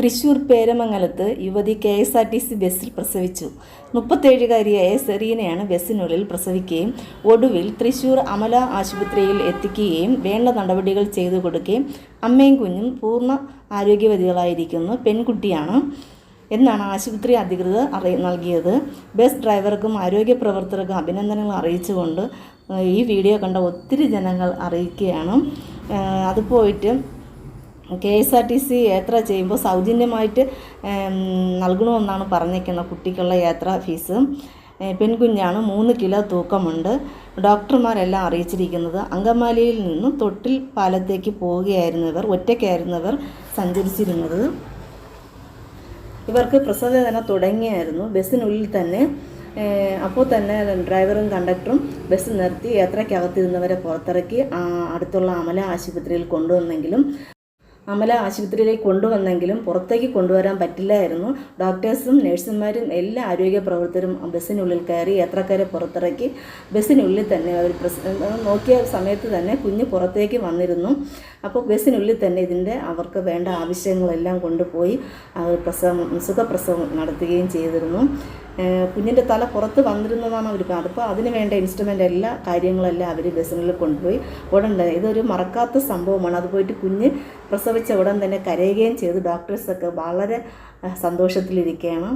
തൃശൂർ പേരമംഗലത്ത് യുവതി K S R T C ബസ്സിൽ പ്രസവിച്ചു. മുപ്പത്തേഴുകാരിയായ സെറീനയാണ് ബസ്സിനുള്ളിൽ പ്രസവിക്കുകയും ഒടുവിൽ തൃശൂർ അമല ആശുപത്രിയിൽ എത്തിക്കുകയും വേണ്ട നടപടികൾ ചെയ്തു കൊടുക്കുകയും അമ്മയും കുഞ്ഞും പൂർണ ആരോഗ്യവതികളായിരിക്കുന്നു. പെൺകുട്ടിയാണ് എന്നാണ് ആശുപത്രി അധികൃതർ അറി നൽകിയത്. ബസ് ഡ്രൈവർക്കും ആരോഗ്യ പ്രവർത്തകർക്കും അഭിനന്ദനങ്ങൾ അറിയിച്ചുകൊണ്ട് ഈ വീഡിയോ കണ്ട ഒത്തിരി ജനങ്ങൾ അറിയിക്കുകയാണ്. അത് പോയിട്ട് K S R T C യാത്ര ചെയ്യുമ്പോൾ സൗജന്യമായിട്ട് നൽകണമെന്നാണ് പറഞ്ഞേക്കുന്നത് കുട്ടിക്കുള്ള യാത്ര ഫീസ്. പെൺകുഞ്ഞാണ് മൂന്ന് കിലോ തൂക്കമുണ്ട്. ഡോക്ടർമാരെല്ലാം അറിയിച്ചിരിക്കുന്നത് അങ്കമാലിയിൽ നിന്നും തൊട്ടിൽ പാലത്തേക്ക് പോവുകയായിരുന്നവർ ഒറ്റയ്ക്കായിരുന്നവർ സഞ്ചരിച്ചിരുന്നത്. ഇവർക്ക് പ്രസവവേദന തുടങ്ങിയായിരുന്നു ബസ്സിനുള്ളിൽ തന്നെ അപ്പോൾ തന്നെ ഡ്രൈവറും കണ്ടക്ടറും ബസ് നിർത്തി യാത്രയ്ക്കകത്തിരുന്നവരെ പുറത്തിറക്കി അടുത്തുള്ള അമല ആശുപത്രിയിൽ കൊണ്ടുവന്നെങ്കിലും അമല ആശുപത്രിയിലേക്ക് കൊണ്ടുവന്നെങ്കിലും പുറത്തേക്ക് കൊണ്ടുവരാൻ പറ്റില്ലായിരുന്നു. ഡോക്ടേഴ്സും നഴ്സുമാരും എല്ലാ ആരോഗ്യ പ്രവർത്തകരും ബസ്സിനുള്ളിൽ കയറി യാത്രക്കാരെ പുറത്തിറക്കി. ബസ്സിനുള്ളിൽ തന്നെ അവർ നോക്കിയ സമയത്ത് തന്നെ കുഞ്ഞ് പുറത്തേക്ക് വന്നിരുന്നു. അപ്പോൾ ബസ്സിനുള്ളിൽ തന്നെ ഇതിന്റെ അവർക്ക് വേണ്ട ആവശ്യങ്ങളെല്ലാം കൊണ്ടുപോയി പ്രസവം സുഖപ്രസവം നടത്തുകയും ചെയ്തിരുന്നു. കുഞ്ഞിന്റെ തല പുറത്ത് വന്നിരുന്നതാണ് അവർ അപ്പോൾ അതിന് വേണ്ട ഇൻസ്ട്രുമെന്റ് എല്ലാ കാര്യങ്ങളെല്ലാം അവർ ബസ്സിനുള്ളിൽ കൊണ്ടുപോയി. ഉടൻ ഇതൊരു മറക്കാത്ത സംഭവമാണ്. അത് പോയിട്ട് കുഞ്ഞ് പ്രസവിച്ച ഉടൻ തന്നെ കരയുകയും ചെയ്തു. ഡോക്ടേഴ്സൊക്കെ വളരെ സന്തോഷത്തിലിരിക്കുകയാണ്.